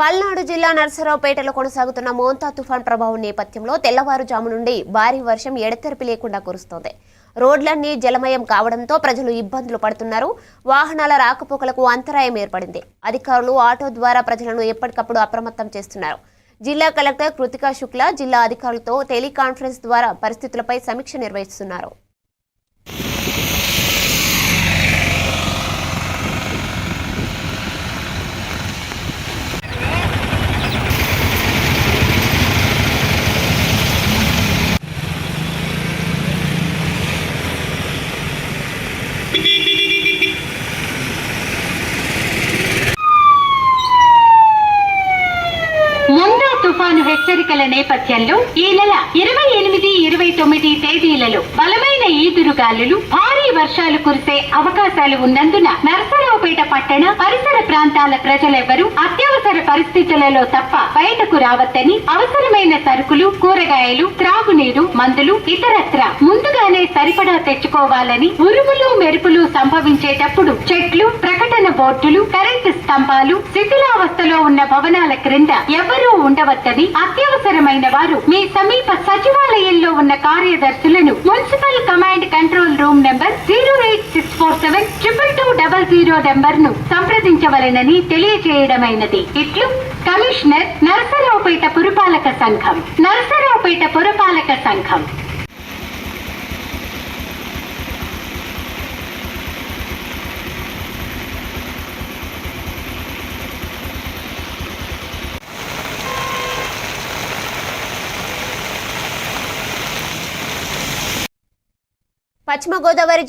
పల్నాడు జిల్లా నర్సరావుపేటలో కొనసాగుతున్న మోంతా తుఫాన్ ప్రభావం నేపథ్యంలో తెల్లవారుజాము నుండి భారీ వర్షం ఎడతెరిపి లేకుండా కురుస్తోంది. రోడ్లన్నీ జలమయం కావడంతో ప్రజలు ఇబ్బందులు పడుతున్నారు. వాహనాల రాకపోకలకు అంతరాయం ఏర్పడింది. అధికారులు ఆటో ద్వారా ప్రజలను ఎప్పటికప్పుడు అప్రమత్తం చేస్తున్నారు. జిల్లా కలెక్టర్ కృతికా శుక్లా జిల్లా అధికారులతో టెలికాన్ఫరెన్స్ ద్వారా పరిస్థితులపై సమీక్ష నిర్వహిస్తున్నారు. తుఫాను హెచ్చరికల నేపథ్యంలో ఈ నెల ఇరవై ఎనిమిది ఇరవై తొమ్మిది తేదీలలో బలమైన ఈదురుగాలులు భారీ వర్షాలు కురిసే అవకాశాలు ఉన్నందున నర్సరావుపేట పట్టణ పరిసర ప్రాంతాల ప్రజలెవరూ అత్యవసర పరిస్థితులలో తప్ప బయటకు రావద్దని అవసరమైన సరుకులు కూరగాయలు త్రాగునీరు మందులు ఇతరత్ర ముందుగానే సరిపడా తెచ్చుకోవాలని ఉరుములు మెరుపులు సంభవించేటప్పుడు చెట్లు ప్రకటన బోర్డులు కరెంటు స్తంభాలు శిథిలావస్థలో ఉన్న భవనాల క్రింద ఎవరూ ఉండవద్దని అత్యవసరమైన వారు మీ సమీప సచివాలయంలో ఉన్న కార్యదర్శులను municipal command control room number zero eight six four seven triple two double zero నెంబర్ను సంప్రదించవలెనని తెలియజేయడమైనది. ఇట్లు కమిషనర్ నరసరావుపేట పురపాలక సంఘం. నరసరావుపేట పురపాలక సంఘం. పశ్చిమ గోదావరి